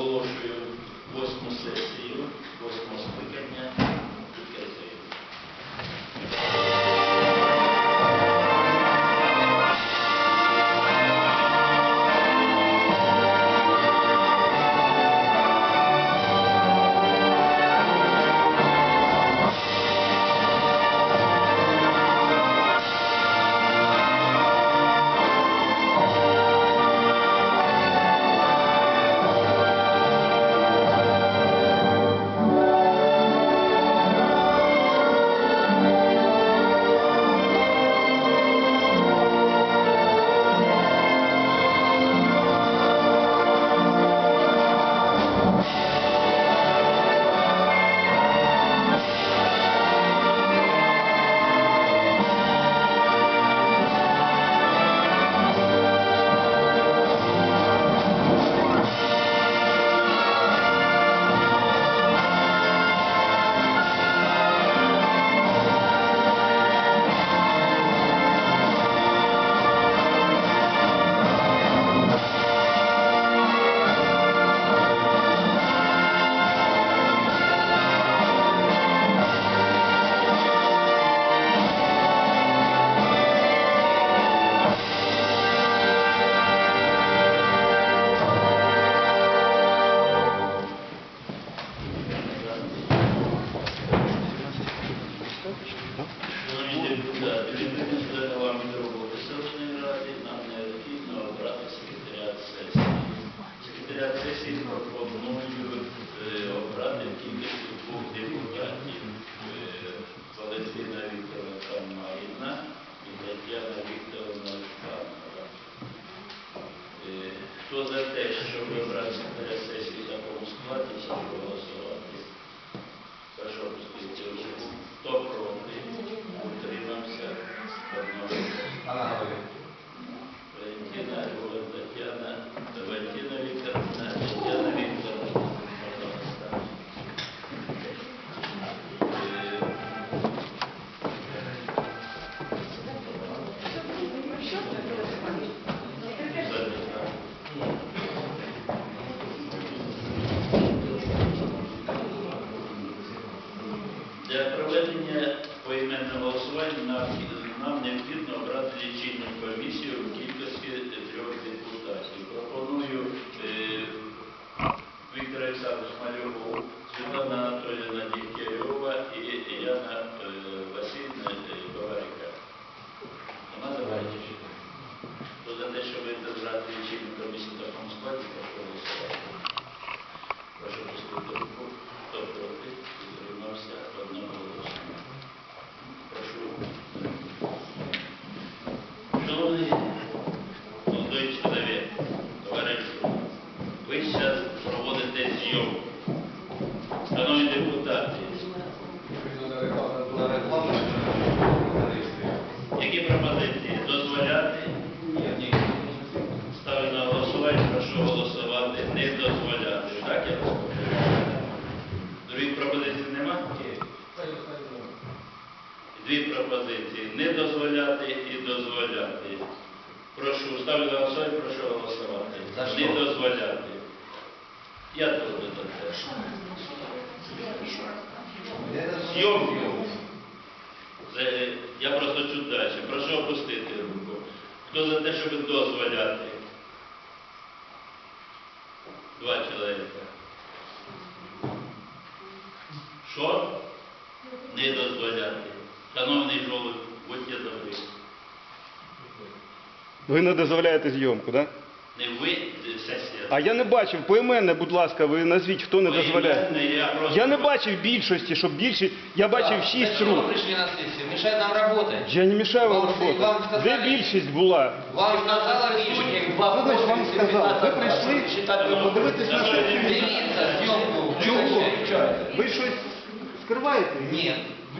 оголошую восьму сесію, восьмого скликання щоб обрати секретаря сесії в такому складі, прошу голосувати. Прошу опустити руку. Хто проти? Утримався. Одного. Валентина, Ольга, Тетяна, Валентина Вікторовна, Тетяна Вікторовна. Пожалуйста. Е, записав. Для проведення поіменного голосування нам, необхідно обрати лічильну комісію в кількості трьох депутатів. Пропоную е, Віктора Олександровича Малюгу, Світлана Анатолійовна Дігтярьова і Яна е, Васильівна е, Коварика. Нема заперечень? Хто за те, щоб обрати лічильну комісію в такому складі, прошу голосувати. Прошу пустити руку. Хто проти? Утримався одноголосно. Прошу. Шановний молодий чоловік, товариство, ви зараз проводите зйомку. Шановні депутати, які пропозиції дозволяти? Ставлю на голосування, прошу голосувати, не дозволяти. Так я розумію? Других пропозицій нема? Дві пропозиції. Не дозволяти і дозволяти. Прошу, ставлю на голосування, прошу голосувати. За Не дозволяти. Я теж за це. Зйомку. Це, я просто чуть далі. Прошу опустити руку. Хто за те, щоб дозволяти? Два чоловіка. Що? Не дозволяти. Шановний жолоб, будьте добрі. Ви не дозволяєте зйомку, так? Да? Не ви, сесія. А я не бачив, поіменне, будь ласка, ви назвіть, хто не дозволяє. Я, просто... Я не бачив більшості, щоб більше. Я бачив шість рук. пришли на сессию? Мешает нам работать. Я не мішаю вам Вам- роботи. вам сказали- Де більшість була? Вам сказала лишнее. Що значить вам сказали? Ви прийшли подивитись на сесію. Дивіться, зйомку. Чого? Ви щось скриваєте? Нет.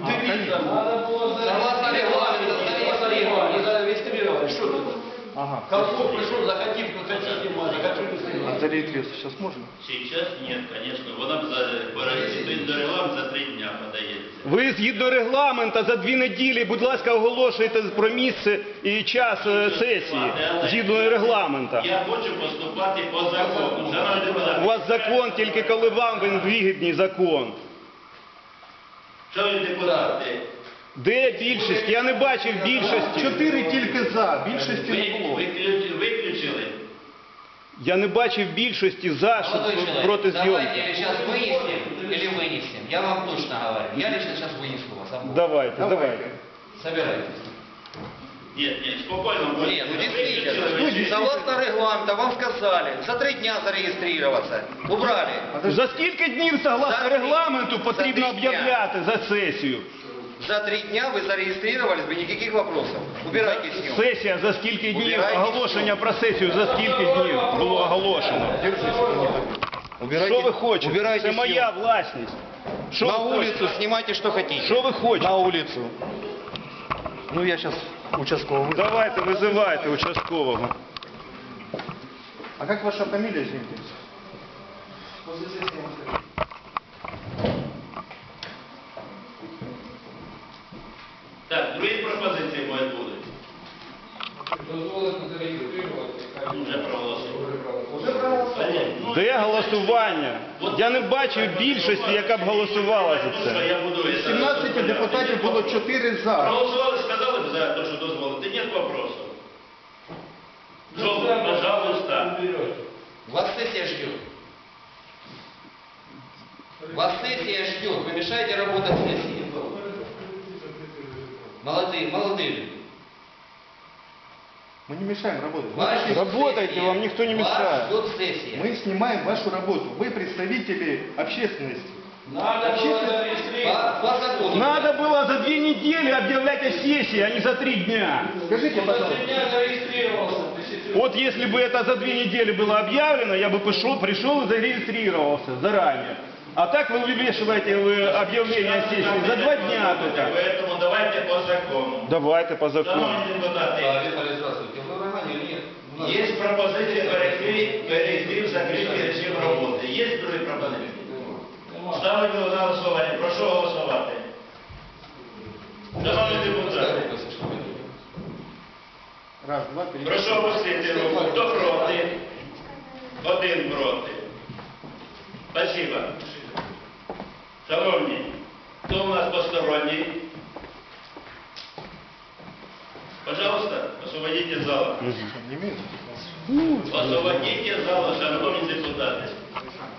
Дивіться. Согласно регламенту, согласно регламенту. А Ага. Колпак пришел, захотим, как хотите, можно, как вы А зарегистрироваться сейчас можно? Сейчас нет, конечно. Вона б за до регламент за три дня подається. Ви згідно регламента за дві неділі, будь ласка, оголошуєте про місце і час е, сесії згідно регламента. Я хочу поступати по закону. Шановні депутати, У вас закон тільки коли вам він вигідний закон. Шановні депутати, Де більшість? Я не бачив більшості. Чотири тільки за, більшості ви не було. виключ- виключили. Я не бачив більшості за щоб Молодой человек, проти давайте зйомки. или сейчас вынесем, или вынесем. Я вам точно говорю. Я лично сейчас вынесу вас. обоих. Давайте, давайте. Собирайтесь. Ні, ні, спокійно. Нет, ну действительно. Виключили. Согласно регламенту вам сказали за три дня зарегистрироваться. Убрали. За скільки днів, согласно За три- регламенту, за потрібно три дня. об'являти за сесію? За три дня вы зарегистрировались бы, никаких вопросов. Убирайте съемку. Сесія за скільки днів? Убирайте Оголошення про сесію за скільки днів було оголошено? Що ви хочете? убирайте Це моя власність. Що На ви хочете? улицу снимайте, что хотите. Що ви хочете? На улицу. Ну я сейчас участкового вызову. Давайте, визивайте участкового. А как ваша фамилия, извините? Пропозиції мої будуть. Вже проголосували. Ну, Де голосування? Я не бачив більшості, яка б голосувала за це. я буду... 17 депутатів було 4 за. Проголосували, сказали б за те, що дозволити. Нет вопросу. Жовтий, пожалуйста. Вас сессия ждет. Вас сессия ждет. Вы мешаете работать сессии. Молодые, молодые люди. Мы не мешаем работать. Ждет Работайте, сессия. вам никто не мешает. сессия. Мы снимаем вашу работу. Вы представители общественности. По, по закону. Надо было за две недели объявлять о сессии, а не за три дня. Скажите, пожалуйста, Вот если бы это за две недели было объявлено, я бы пришел, пришел и зарегистрировался заранее. А так вы вывешиваете вы объявление о сессии за два дня только. Поэтому давайте по закону. Давайте по закону. Шановні депутати, Виталий, здравствуйте. Вы в Романе или нет? У нас- є пропозиція перейти, перейти в закритий режим роботи. Є другі пропозиції? Ставлю на голосування. Прошу голосувати. Шановні депутати, раз, два, три. прошу опустити руку. Хто проти? Один проти. Спасибо. Шановні, хто у нас посторонній? Пожалуйста, освободите зал. Немедленно. Освободите зал, шановні депутати.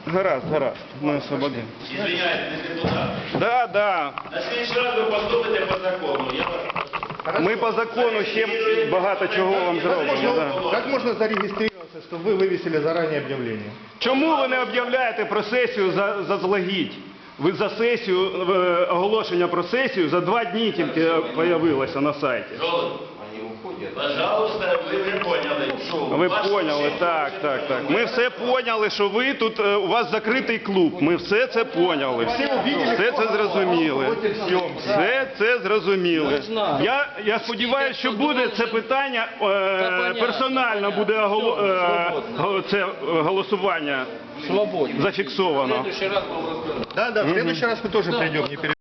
Гаразд, гаразд, ми освободимо. Извиняйте, не депутати. Да, да. На слідчий раз ви поступите по закону. Я вас прошу. Ми по закону ще багато чого вам зробимо. Да. Как можно зарегистрироваться, чтобы вы вывесили заранее объявление? Чому ви не об'являєте про сесію за- заздалегідь? Ви за сесію, е, оголошення про сесію за два дні тільки появилося на сайті. Пожалуйста, ви вже поняли. Ви поняли, так, так, так. Ми все поняли, що ви тут, е, у вас закритий клуб. Ми все це поняли. Все це зрозуміли. Все це зрозуміли. Я, я сподіваюся, що буде це питання е, персонально буде це голосування зафіксовано. В следующий раз вам. Да, да, в следующий раз мы тоже придем, не.